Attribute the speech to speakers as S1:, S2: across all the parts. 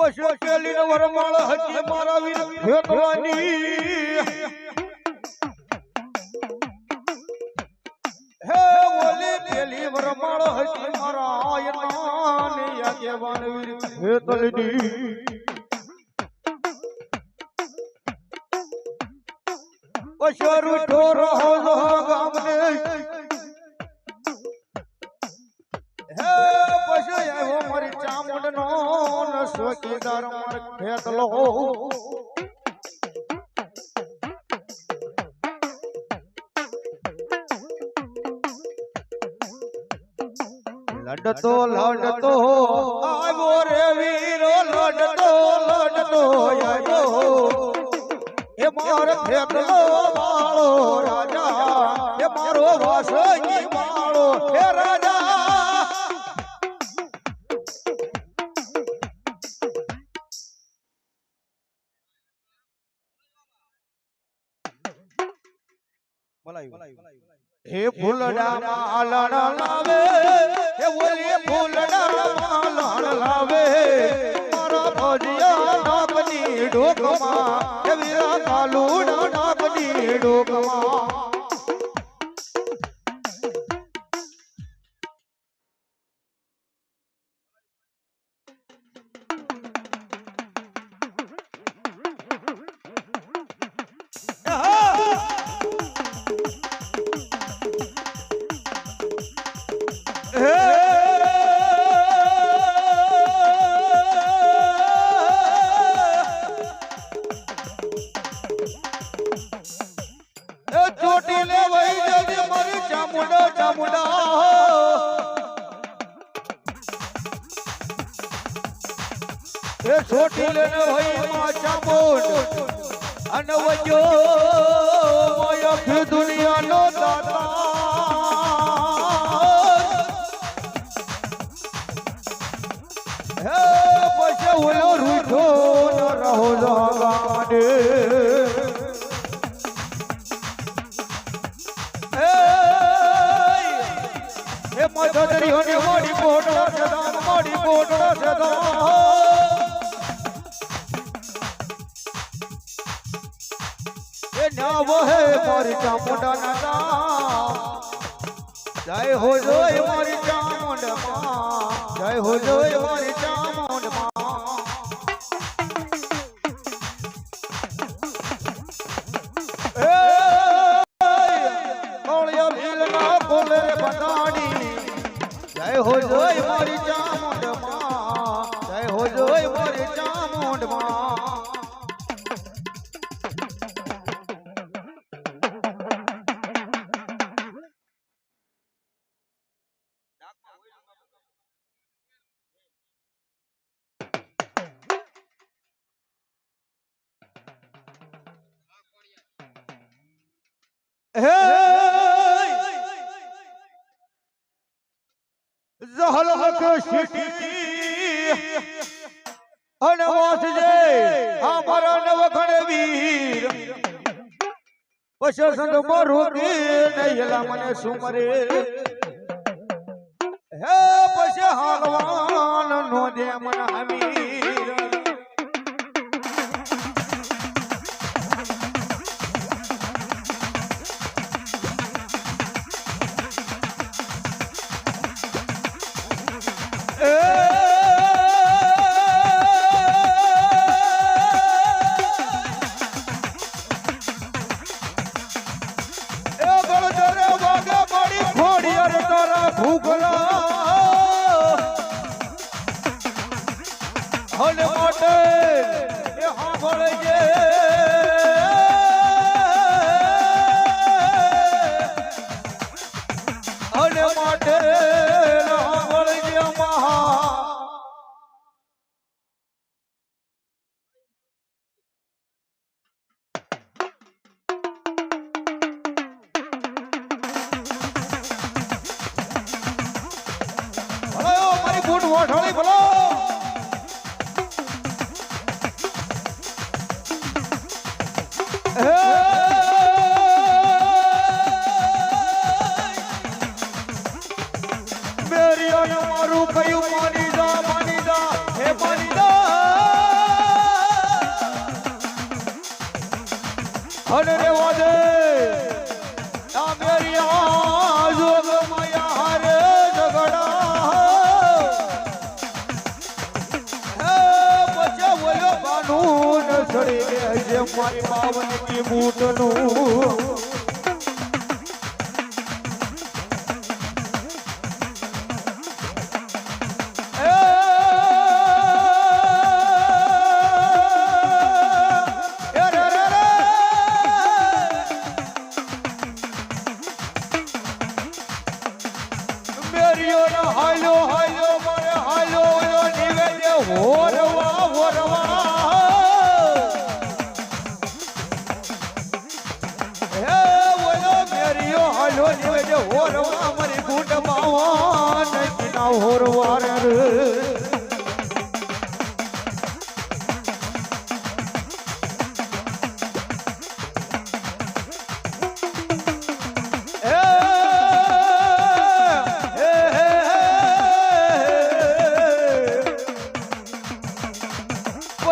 S1: ને વરમાળ હજી મારા વીર ફેંકવાની હે ઓલી પેલી વરમાળ હજી મારા આયનાને આગેવાન વીર માર ખેતલો લડતો લડતો આવ્યો રે વીરો લડતો લડતો આવ્યો એ મારો ખેતલો માળો રાજા એ મારો વાસજી માળો હે રાજા હે ફૂલડા માલણ છોટી લેને ભાઈ માં ચામુંડ. અને વજો માયા ફી દુનિયાનો દાતા. હે, પછી ઓલો રૂઠો ન રહો મધરી હોને મોડી કોટડા સદા મોડી કોટડા સદા વહે મારી ચામુંડા ના જય હો જોય મારી ચામુંડા જય હો જોય મારી ચામુંડ અમારા નવખણ વીર. પછી સંત મારું નહીં મને સુમરે હે પછી હાલવાન નો દે મન કી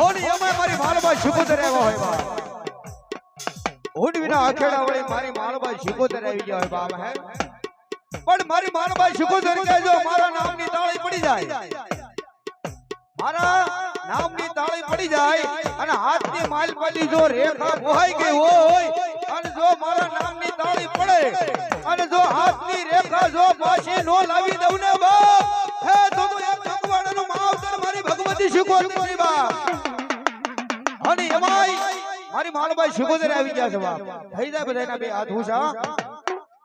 S1: હોની અમે મારી માલબા શિકોતર આવ્યો હોય બા. હુડ અખેડા વળી મારી માલબા શિકોતર આવી ગયો હોય બાપ હે? પણ મારી માલબા શિકોતર કહેજો મારા નામની તાળી પડી જાય? મારા નામની તાળી પડી જાય અને હાથની માલપાલી જો રેખા મોહાઈ ગઈ હોય અને જો મારા નામની તાળી પડે અને જો હાથની રેખા જો પાછી નો લાવી દઉં ને બાપ હે, તો તો મારી માલબાઈ શિકોતરે આવી ઊંચા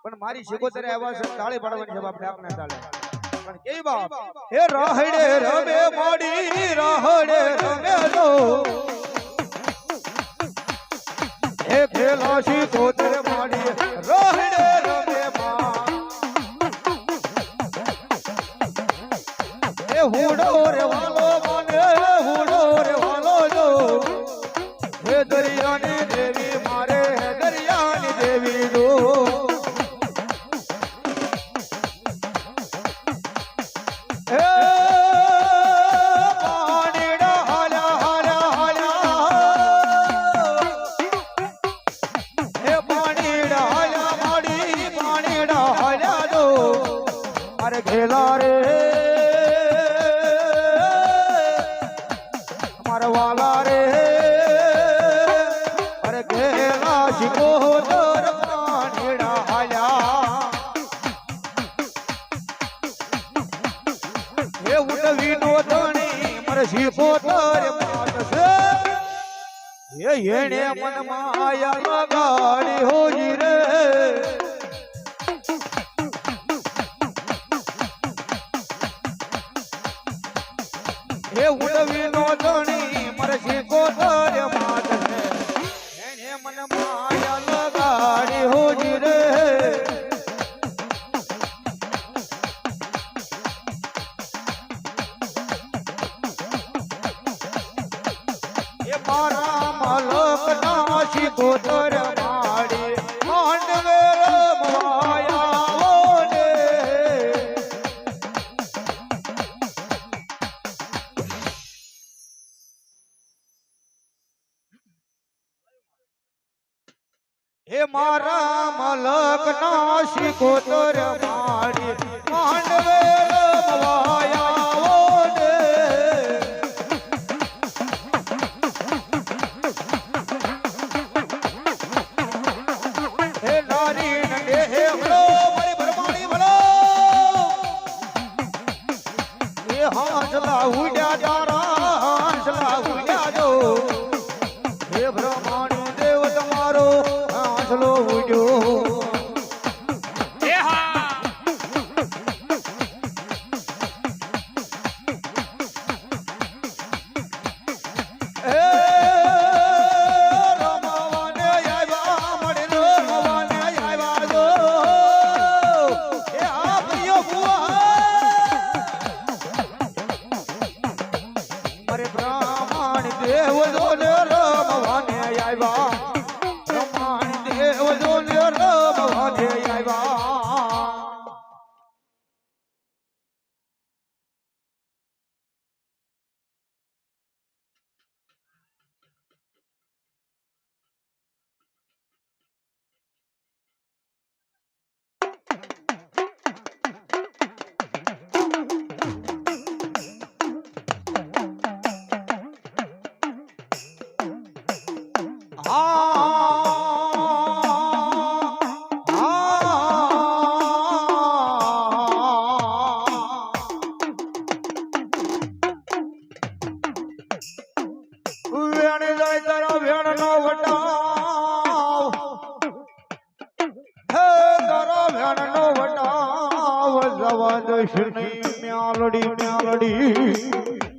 S1: પણ મારી હે રમે હે ખેલા શિકોતર માડી, રાહડે હે હુડો રે હેણે મન માયા લગાડી હોજી રે. હે ઉડવી નો ધણી મારે શીખો તર don't know પડી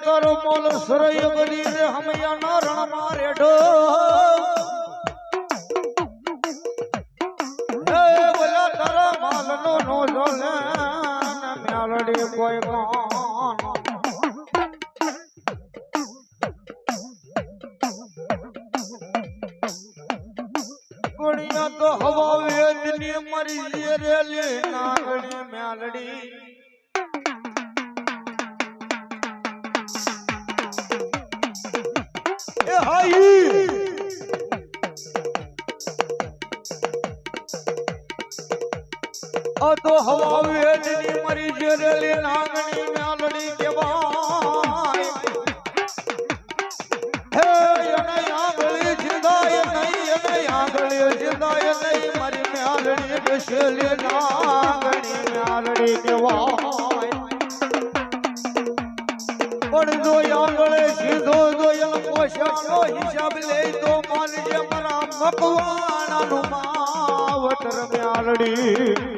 S1: તારો મોલ સરય બની રે હમૈયા નો રણમાં રેઢો ઓ તો હવા વેદની મરી જરેલી નાગણી નાલડી કેવાય હે, એને આંગળી જિંદાય નહીં, એને આંગળી જિંદાય નહીં, મારી નાલડી બેસેલી નાગણી નાલડી કેવાય પણ જો આંગળે સીધો જો એનો પોષાનો હિસાબ લે તો માનજે મારા મકવાણાનું માવતર મ્યાલડી.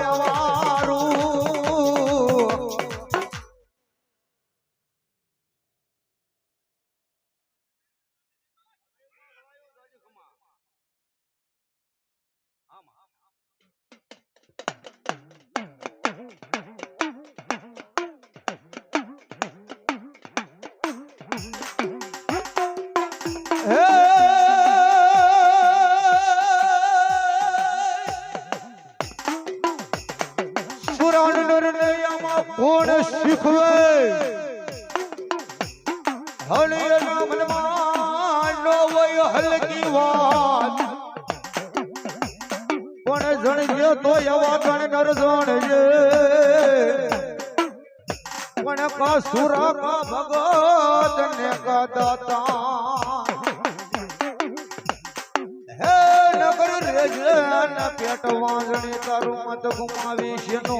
S1: કોણ શીખવે? હળિયના મનમાં નો વય હલકી વાત. પણ જણજે તો એવા ગણ નર જણજે પણ કા સુરા કા ભગત ને કા દાતા હે નગર રેજે ને પેટ વાંગણી તારું મત ગુમાવી છે નો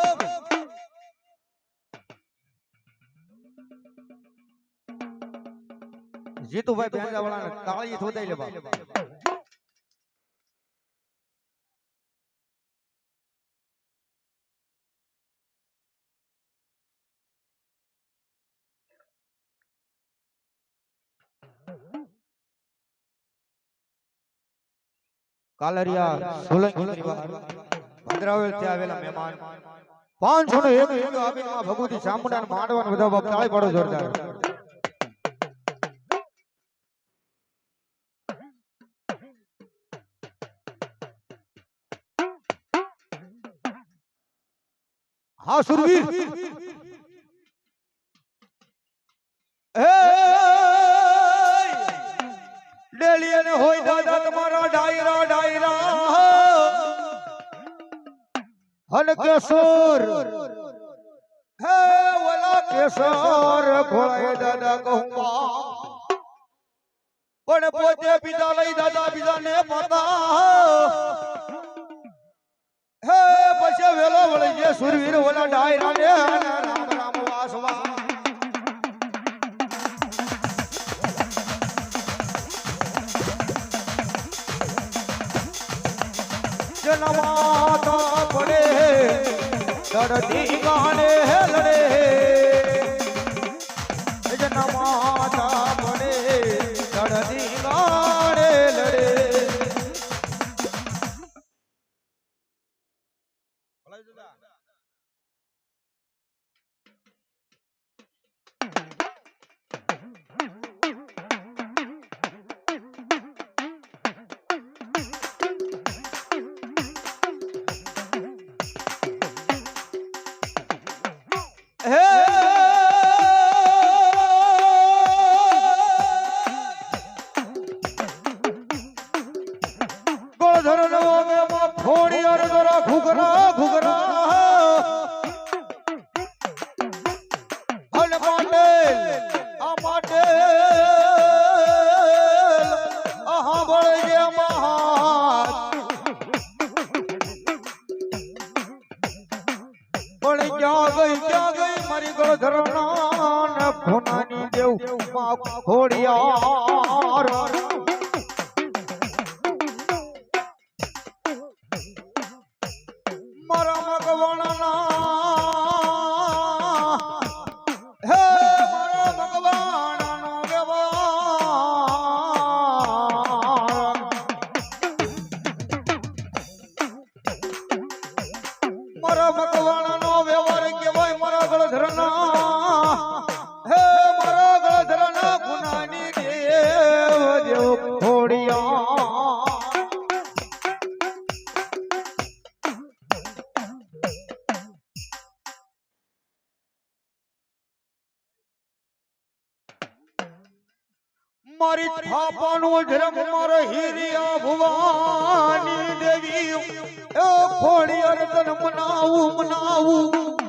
S1: જીતુભાઈ ભેંજાવાળાને તાળી થોદાઈ લેવા. કાલરિયા સોલંકી પરિવાર ભદ્રાવળથી આવેલા મહેમાન. પાંચસો ને એક આપીને ભગવતી ચામુંડા માંડવાનું બધા તાળી પાડો જોરદાર. હા સુરવીર. એ ડેલી અને હોય દાદા તમારા ડાયરા ડાયરા. હન કેસર હે ઓલા કેસર ખોળાય દાદા કહું પણ પોતે પિતા લઈ દાદા પીતા ને પતા હે પછી વેલો વળી જે સુરવીર ઓલા ડાયરા ને રામ રામ વાસ વાસ જનમાતા પડે દડતી ગાને લડે જનમાતા દેવમાં એ ખોડી તન મનાવું મનાવું.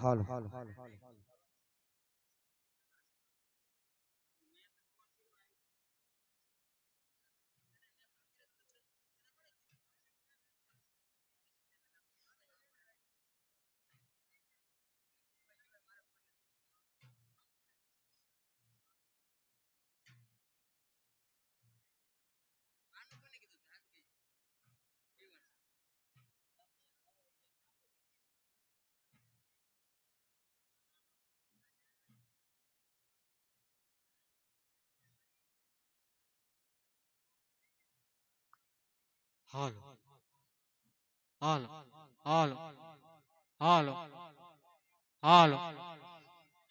S1: 好了，好了，好了，好了，好了。હાલ હાલો હાલો
S2: હાલો હાલો હાલો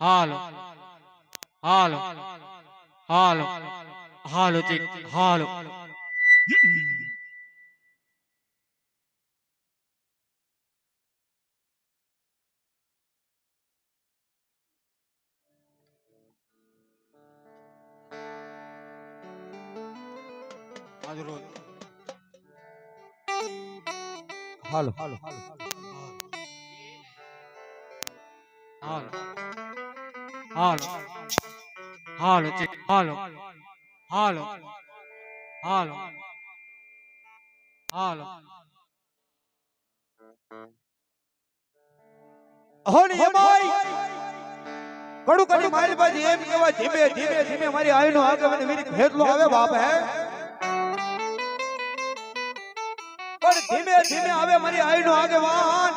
S2: હાલો હાલો હાલો હાલો. ચીક હાલો.
S1: હાલો. હાલ.
S2: હાલ હાલો હાલો. હાલો. હાલો. હાલો.
S1: હોની ભાઈ કડું કડી મારી બાજી એમ કેવા ધીમે ધીમે ધીમે મારી આઈનો આગળ વીરી ભેદલો આવે બાપ હે. પણ ધીમે ધીમે આવે મારી આઈનો આગેવાન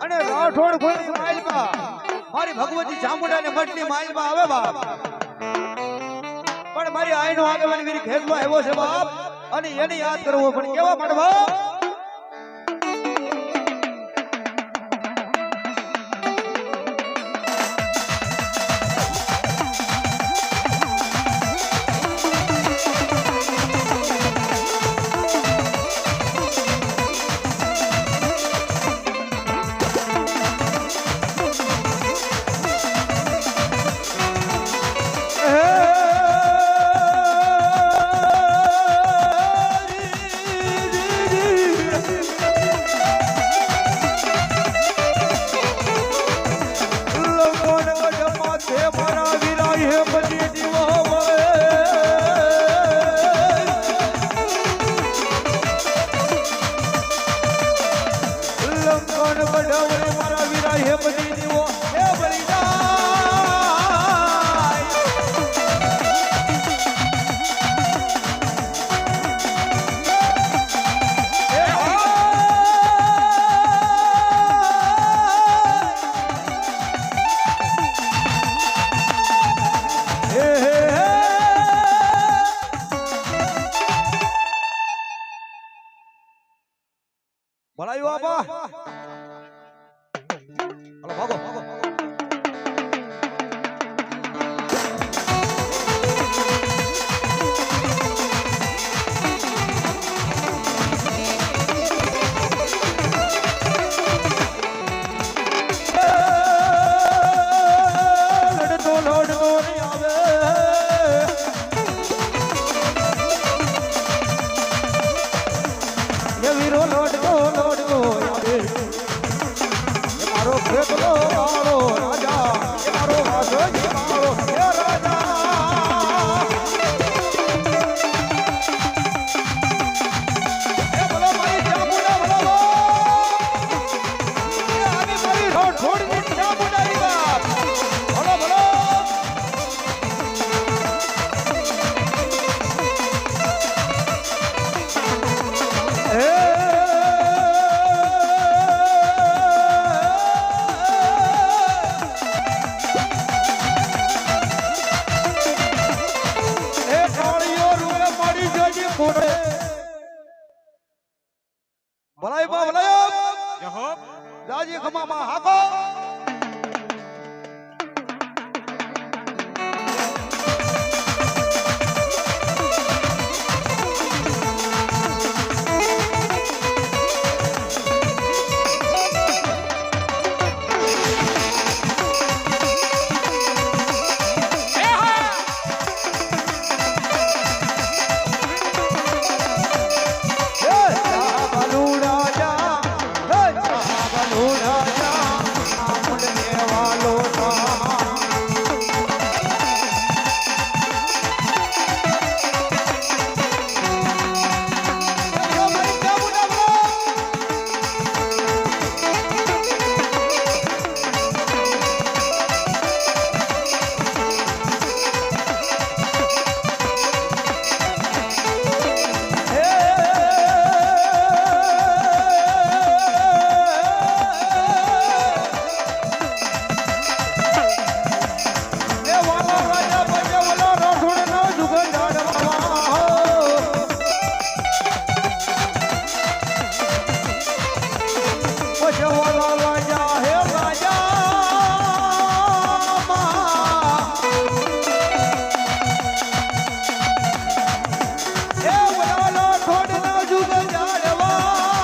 S1: અને રાઠોડ કોઈ માલપા મારી ભગવતી જામુડા ને મઠની માલપા આવે બાપ. પણ મારી આઈનો આગેવાન વીરી માં આવ્યો છે બાપ. અને એને યાદ કરવો પણ કેવા માટે